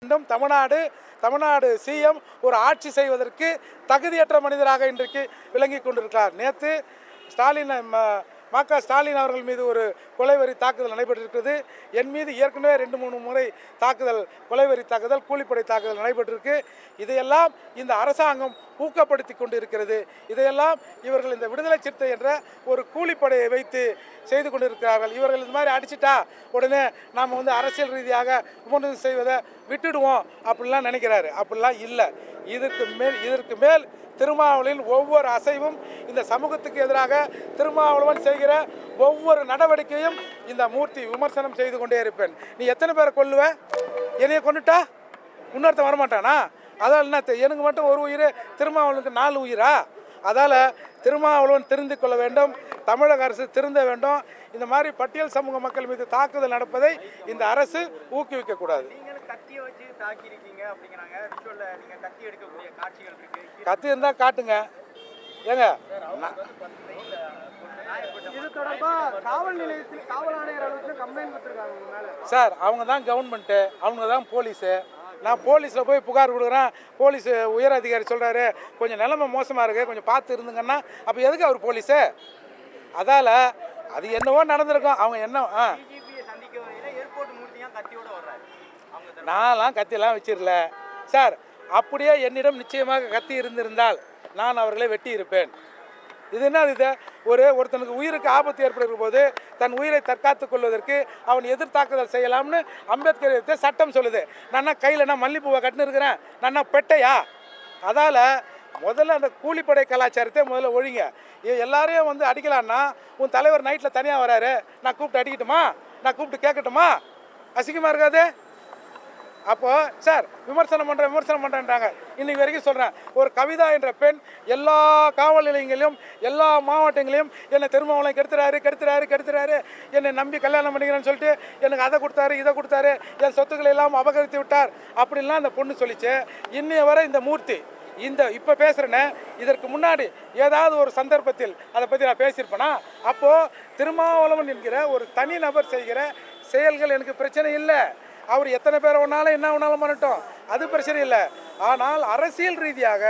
மீண்டும் தமிழ்நாடு தமிழ்நாடு சிஎம் ஒரு ஆட்சி செய்வதற்கு தகுதியற்ற மனிதராக இன்றைக்கு விளங்கி கொண்டிருக்கிறார். நேற்று ஸ்டாலின் ம- க ஸ்டாலின் அவர்கள் மீது ஒரு கொலைவரி தாக்குதல் நடைபெற்றிருக்கிறது. என் மீது ஏற்கனவே ரெண்டு மூணு முறை தாக்குதல் கொலைவரி தாக்குதல் கூலிப்படை தாக்குதல் நடைபெற்றிருக்கு. இதையெல்லாம் இந்த அரசாங்கம் ஊக்கப்படுத்தி கொண்டு இருக்கிறது இதையெல்லாம் இவர்கள் இந்த விடுதலை சிறுத்தை என்ற ஒரு கூலிப்படையை வைத்து செய்து கொண்டிருக்கிறார்கள். இவர்கள் இந்த மாதிரி அடிச்சிட்டா உடனே நாம் வந்து அரசியல் ரீதியாக விமர்சனம் செய்வதை விட்டுடுவோம் அப்படிலாம் நினைக்கிறாரு. அப்படிலாம் இல்லை. இதற்கு மேல் இதற்கு மேல் திருமாவளவனின் ஒவ்வொரு அசைவும் இந்த சமூகத்துக்கு எதிராக திருமாவளவன் செய்கிற ஒவ்வொரு நடவடிக்கையும் இந்த மூர்த்தி விமர்சனம் செய்து கொண்டே இருப்பேன். நீ எத்தனை பேரை கொல்லுவ? என்னைய கொண்டுட்டா இன்னொருத்தன் வரமாட்டானா? அதால் என்ன எனக்கு மட்டும் ஒரு உயிர் திருமாவளவனுக்கு நாலு உயிரா? அதால் திருமாவளவன் திருந்து கொள்ள வேண்டும் தமிழக அரசு திருந்த வேண்டும். இந்த மாதிரி பட்டியல் சமூக மக்கள் மீது தாக்குதல் நடப்பதை இந்த அரசு ஊக்குவிக்கக்கூடாது கத்தி இருந்தால் காட்டுங்க. ஏங்க? சார் அவங்க தான் கவர்மெண்ட்டு அவங்க தான் போலீஸு நான் போலீஸில் போய் புகார் கொடுக்குறேன். போலீஸ் உயர் அதிகாரி சொல்கிறாரு கொஞ்சம் நிலைமை மோசமாக இருக்குது கொஞ்சம் பார்த்து இருந்துங்கன்னா அப்போ எதுக்கு அவர் போலீஸு? அதால் அது என்னவோ நடந்திருக்கும். அவங்க என்ன ஆ. நான்லாம் கத்தியெல்லாம் வச்சிரல சார் அப்படியே என்னிடம் நிச்சயமாக கத்தி இருந்திருந்தால் நான் அவர்களை வெட்டி இருப்பேன் இது என்ன இது? ஒரு ஒருத்தனுக்கு உயிருக்கு ஆபத்து ஏற்படுகிற போது தன் உயிரை தற்காத்து கொள்வதற்கு அவன் எதிர்த்தாக்குதல் செய்யலாம்னு அம்பேத்கர் சட்டம் சொல்லுது. நான் கையில் நான் மல்லிப்பூவை கட்டுன்னு இருக்கிறேன்? நான் பெட்டையா? அதால் முதல்ல அந்த கூலிப்படை கலாச்சாரத்தை முதல்ல ஒழிங்க. எல்லாரையும் வந்து அடிக்கலான்னா உன் தலைவர் நைட்டில் தனியாக வராரு. நான் கூப்பிட்டு அடிக்கட்டுமா? நான் கூப்பிட்டு கேட்கட்டுமா? அசிங்கமாக இருக்காது? அப்போது சார் விமர்சனம் பண்ணுறேன் விமர்சனம் பண்ணுறேன்றாங்க இன்னைக்கு வரைக்கும் சொல்கிறேன் ஒரு கவிதா என்ற பெண் எல்லா காவல் நிலையங்களிலும் எல்லா மாவட்டங்களையும் என்னை திருமாவளம் கெடுத்துறாரு கெடுத்துறாரு கெடுத்துறாரு. என்னை நம்பி கல்யாணம் பண்ணிக்கிறேன்னு சொல்லிட்டு எனக்கு அதை கொடுத்தாரு இதை கொடுத்தாரு என் சொத்துக்களை எல்லாம் அபகரித்து விட்டார் அப்படின்லாம் அந்த பொண்ணு சொல்லிச்சு. இன்னைய வரை இந்த மூர்த்தி இந்த இப்போ பேசுகிறேனே இதற்கு முன்னாடி ஏதாவது ஒரு சந்தர்ப்பத்தில் அதை பற்றி நான் பேசியிருப்பேனா? அப்போது திருமாவளவன் என்கிற ஒரு தனி நபர் செய்கிற செயல்கள் எனக்கு பிரச்சனை இல்லை. அவர் எத்தனை பேர் ஒன்றாலும் என்ன ஒன்றாலும் பண்ணட்டும். அது பிரச்சனை இல்லை. ஆனால் அரசியல் ரீதியாக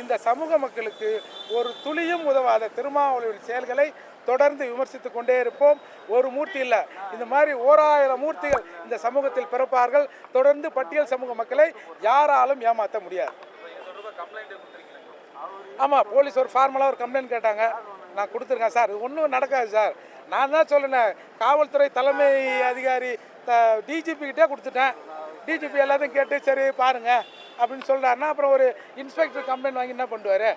இந்த சமூக மக்களுக்கு ஒரு துளியும் உதவாத திருமாவளியின் செயல்களை தொடர்ந்து விமர்சித்து கொண்டே இருப்போம். ஒரு மூர்த்தி இல்லை. இந்த மாதிரி ஓராயிரம் மூர்த்திகள் இந்த சமூகத்தில் பிறப்பார்கள். தொடர்ந்து பட்டியல் சமூக மக்களை யாராலும் ஏமாற்ற முடியாது. ஆமாம் போலீஸ் ஒரு ஃபார்மலாக ஒரு கம்ப்ளைண்ட் கேட்டாங்க. நான் கொடுத்துருக்கேன் சார். ஒன்றும் நடக்காது சார். நான் தான் சொல்லினேன் காவல்துறை தலைமை அதிகாரி த டிஜிபி கிட்டே கொடுத்துட்டேன். டிஜிபி எல்லாத்தையும் கேட்டு சரி பாருங்கள் அப்படின்னு சொல்கிறாருன்னா அப்புறம் ஒரு இன்ஸ்பெக்டர் கம்ப்ளைண்ட் வாங்கி என்ன பண்ணுவார்?